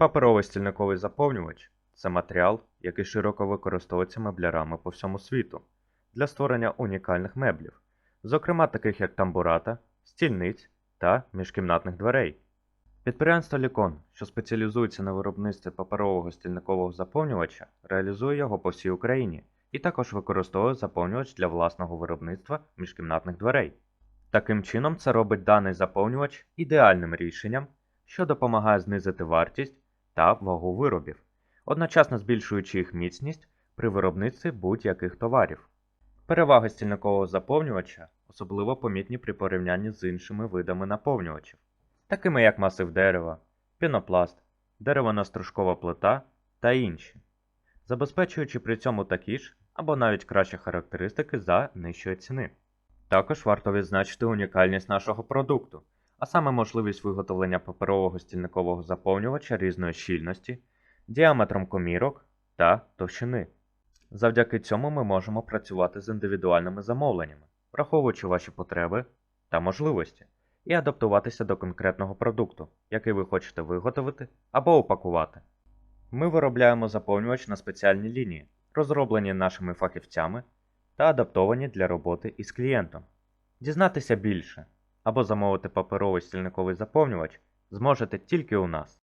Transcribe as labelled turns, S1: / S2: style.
S1: Паперовий стільниковий заповнювач це матеріал, який широко використовується меблярами по всьому світу для створення унікальних меблів, зокрема таких як тамбурата, стільниць та міжкімнатних дверей. Підприємство Лікон, що спеціалізується на виробництві паперового стільникового заповнювача, реалізує його по всій Україні і також використовує заповнювач для власного виробництва міжкімнатних дверей. Таким чином, це робить даний заповнювач ідеальним рішенням, що допомагає знизити вартість та вагу виробів, одночасно збільшуючи їх міцність при виробництві будь-яких товарів. Переваги стільникового заповнювача особливо помітні при порівнянні з іншими видами наповнювачів, такими як масив дерева, пінопласт, деревоно-стружкова плита та інші, забезпечуючи при цьому такі ж або навіть кращі характеристики за нижчої ціни. Також варто відзначити унікальність нашого продукту, а саме можливість виготовлення паперового стільникового заповнювача різної щільності, діаметром комірок та товщини. Завдяки цьому ми можемо працювати з індивідуальними замовленнями, враховуючи ваші потреби та можливості, і адаптуватися до конкретного продукту, який ви хочете виготовити або упакувати. Ми виробляємо заповнювач на спеціальній лінії, розроблені нашими фахівцями та адаптовані для роботи із клієнтом. Дізнатися більше або замовити паперовий стільниковий заповнювач зможете тільки у нас.